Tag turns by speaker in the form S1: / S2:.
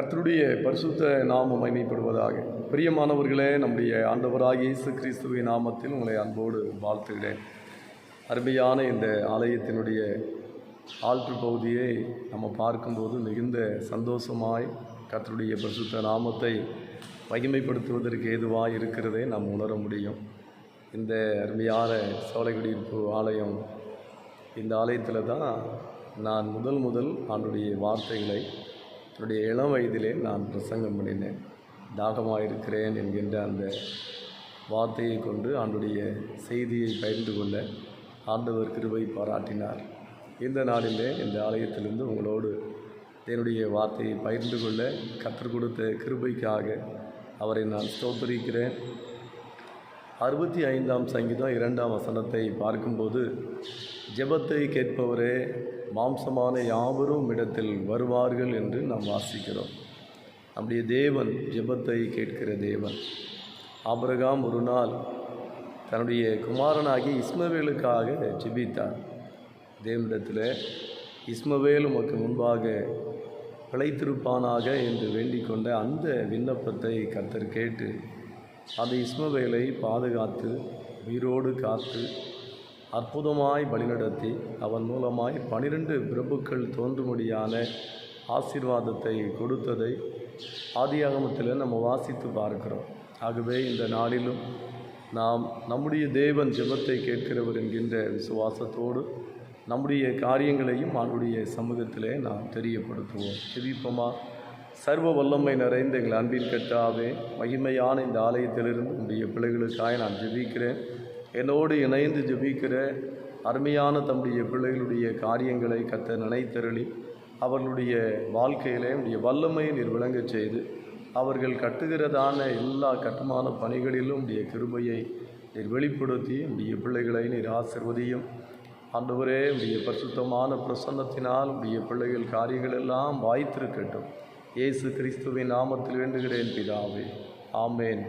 S1: கர்த்தருடைய பரிசுத்த நாமம் மகிமைப்படுவதாக. பிரியமானவர்களே நம்முடைய ஆண்டவராகிய இயேசு கிறிஸ்துவின் நாமத்தில் உங்களை அன்போடு வாழ்த்துகிறேன். அருமையான இந்த ஆலயத்தினுடைய ஆழ்த்து பகுதியை நம்ம பார்க்கும்போது மிகுந்த சந்தோஷமாய் கர்த்தருடைய பரிசுத்த நாமத்தை மகிமைப்படுத்துவதற்கு ஏதுவாக இருக்கிறதே நாம் உணர முடியும். இந்த அருமையான சோலைக்குடியிருப்பு ஆலயம் இந்த ஆலயத்தில் தான் நான் முதல் முதல் ஆண்டுடைய வார்த்தைகளை என்னுடைய இளம் வயதிலே நான் பிரசங்கம் பண்ணினேன். தாகமாக இருக்கிறேன் என்கின்ற அந்த வார்த்தையை கொண்டு ஆண்டுடைய செய்தியை பகிர்ந்து கொள்ள ஆண்டவர் கிருபை பாராட்டினார். இந்த நாளிலே இந்த ஆலயத்திலிருந்து உங்களோடு என்னுடைய வார்த்தையை பகிர்ந்து கொள்ள கற்றுக் கொடுத்த கிருபைக்காக அவரை நான் ஸ்தோத்தரிக்கிறேன். அறுபத்தி ஐந்தாம் சங்கீதம் இரண்டாம் வசனத்தை பார்க்கும்போது ஜெபத்தை கேட்பவரே மாம்சமான யாவரும் இடத்தில் வருவார்கள் என்று நாம் வாசிக்கிறோம். நம்முடைய தேவன் ஜெபத்தை கேட்கிற தேவன். ஆபிரகாம் ஒரு நாள் தன்னுடைய குமாரனாகி இஸ்மவேலுக்காக ஜெபித்தார். தேவனிடத்தில் இஸ்மவேல் உமக்கு முன்பாக பிழைத்திருப்பானாக? என்று வேண்டிக் கொண்ட அந்த விண்ணப்பத்தை கர்த்தர் கேட்டு அது இஸ்மவேலை பாதுகாத்து உயிரோடு காத்து அற்புதமாய் வழிநடத்தி அவன் மூலமாய் பனிரெண்டு பிரபுக்கள் தோன்றும்படியான ஆசீர்வாதத்தை கொடுத்ததை ஆதியாகமத்தில் நம்ம வாசித்து பார்க்கிறோம். ஆகவே இந்த நாளிலும் நாம் நம்முடைய தேவன் ஜெபத்தை கேட்கிறவர் என்கின்ற விசுவாசத்தோடு நம்முடைய காரியங்களையும் அவனுடைய சமூகத்திலே நாம் தெரியப்படுத்துவோம். ஜெபிப்போமா? சர்வ வல்லமை நிறைந்த எங்கள் அன்பின் கட்டாவே மகிமையான இந்த ஆலயத்திலிருந்து உடைய பிள்ளைகளுக்காக நான் ஜெபிக்கிறேன். என்னோடு இணைந்து ஜெபிக்கிற அருமையான தம்முடைய பிள்ளைகளுடைய காரியங்களை கத்த நினைத்தருளி அவர்களுடைய வாழ்க்கையிலே உடைய வல்லமையை நீர் விளங்கச் செய்து அவர்கள் கட்டுகிறதான எல்லா கட்டுமான பணிகளிலும் உடைய கிருபையை நீர் வெளிப்படுத்தி உடைய பிள்ளைகளை நீர் ஆசிர்வதியும். ஆண்டவரே உடைய பரிசுத்தமான பிரசன்னத்தினால் உடைய பிள்ளைகள் காரியங்கள் எல்லாம் வாய்த்திருக்கட்டும். இயேசு கிறிஸ்துவின் நாமத்தில் வேண்டுகிறேன் பிதாவே. ஆமேன்.